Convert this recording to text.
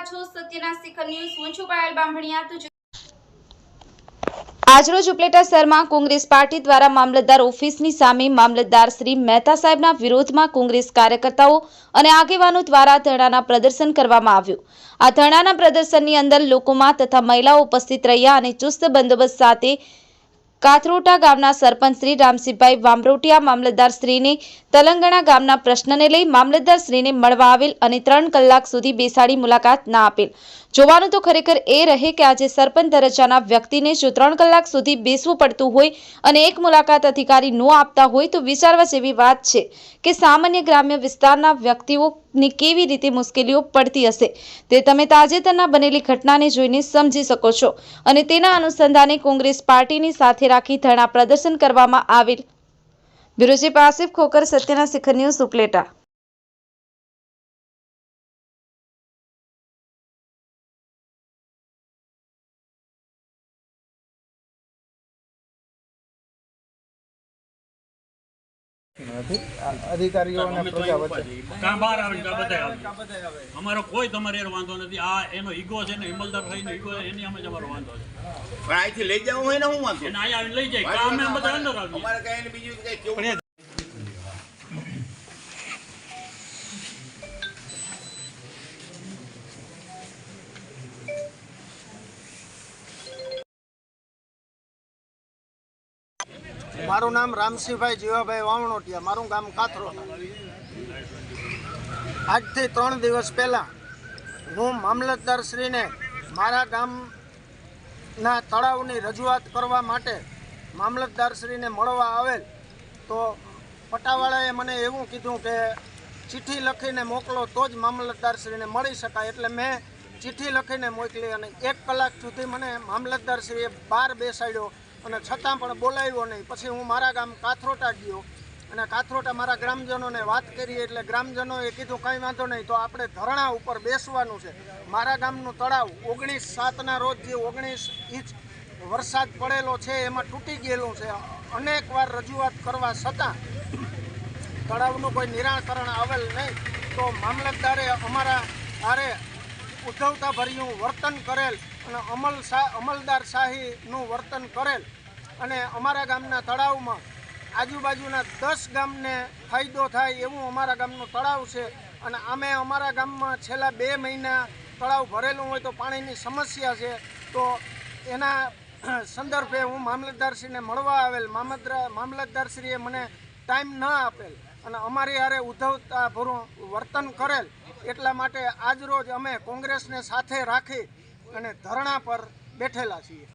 છો? સત્યના શિખર ન્યૂઝ, હું છું પાયલ બામણિયા. તો આજરોજ ઉપલેટા શહેરમાં કોંગ્રેસ પાર્ટી દ્વારા મામલતદાર ઓફિસની સામે મામલતદાર શ્રી મહેતા સાહેબના વિરોધમાં કોંગ્રેસ કાર્યકર્તાઓ અને આગેવાનો દ્વારા ધરણાના પ્રદર્શન કરવામાં આવ્યું. આ ધરણાના પ્રદર્શનની અંદર લોકોમાં તથા મહિલાઓ ઉપસ્થિત રહ્યા અને ચુસ્ત બંદોબસ્ત સાથે કાથરોટા ગામના સરપંચ શ્રી રામસિંહભાઈ વામરોટિયા મામલતદાર શ્રીને તલંગણા ગામના પ્રશ્નને લઈ મામલતદાર શ્રીને મળવા આવેલ અને ત્રણ કલાક સુધી બેસાડી મુલાકાત ના આપેલ. જોવાનું તો ખરેખર એ રહે કે આજે સરપંચ દરજ્જાના વ્યક્તિને જો ત્રણ કલાક સુધી બેસવું પડતું હોય અને એક મુલાકાત અધિકારી ન આપતા હોય તો વિચારવા જેવી વાત છે કે સામાન્ય ગ્રામ્ય વિસ્તારના વ્યક્તિઓની કેવી રીતે મુશ્કેલીઓ પડતી હશે. તે તમે તાજેતરના બનેલી ઘટનાને જોઈને સમજી શકો છો અને તેના અનુસંધાને કોંગ્રેસ પાર્ટીની સાથે રાખી ધરણા પ્રદર્શન કરવામાં આવેલ. બ્યુરો ચીફ આસિફ ખોકર સત્યના શિખર ન્યૂઝ ઉપલેટા. નથી અધિકારીઓ પ્રજા વચ્ચે. કાં બહાર આવે ને કાં આવે. અમારો કોઈ તમારે એનો વાંધો નથી. આ એનો ઈગો છે ને હિમલદાર થઈને ઈગો એની અમે જ અમારો વાંધો છે. પણ અહીંથી લઈ જવું હોય ને હું વાંધો? આવીને લઈ જાય. અમે બધા અંદર આવીએ. અમારે કઈ એને બીજું કઈ મારું નામ રામસિંહભાઈ જીવાભાઈ વાવણોટિયા. મારું ગામ કાથરો આજથી ત્રણ દિવસ પહેલાં હું મામલતદારશ્રીને મારા ગામના તળાવની રજૂઆત કરવા માટે મામલતદારશ્રીને મળવા આવેલ, તો પટાવાળાએ મને એવું કીધું કે ચિઠ્ઠી લખીને મોકલો, તો જ મામલતદારશ્રીને મળી શકાય. એટલે મેં ચિઠ્ઠી લખીને મોકલી અને એક કલાક સુધી મને મામલતદારશ્રીએ બહાર બેસાડ્યો. અને છતાં પણ બોલાવ્યો નહીં. પછી હું મારા ગામ કાથરોટા ગયો અને કાથરોટા મારા ગ્રામજનોને વાત કરી એટલે ગ્રામજનોએ કીધું, કંઈ વાંધો નહીં, તો આપણે ધરણા ઉપર બેસવાનું છે. મારા ગામનું તળાવ ઓગણીસ સાતના રોજ જે ઓગણીસ ઇંચ વરસાદ પડેલો છે, એમાં તૂટી ગયેલું છે. અનેક વાર રજૂઆત કરવા છતાં તળાવનું કોઈ નિરાકરણ આવેલ નહીં. તો મામલતદારે અમારા આરે ઉદ્ધવતાભર્યું વર્તન કરેલ અને અમલ અમલદાર શાહીનું વર્તન કરેલ. અને અમારા ગામના તળાવમાં આજુબાજુના દસ ગામને ફાયદો થાય એવું અમારા ગામનું તળાવ છે. અને અમે અમારા ગામમાં છેલ્લા બે મહિના તળાવ ભરેલું હોય તો પાણીની સમસ્યા છે. તો એના સંદર્ભે હું મામલતદારશ્રીને મળવા આવેલ. મામલતદાર મામલતદારશ્રીએ મને ટાઈમ ન આપેલ. અને અમારી હારે ઉદ્ધવતા ભરું વર્તન કરેલ. એટલા માટે આજરોજ અમે કોંગ્રેસને સાથે રાખી અને ધરણા પર બેઠેલા છીએ.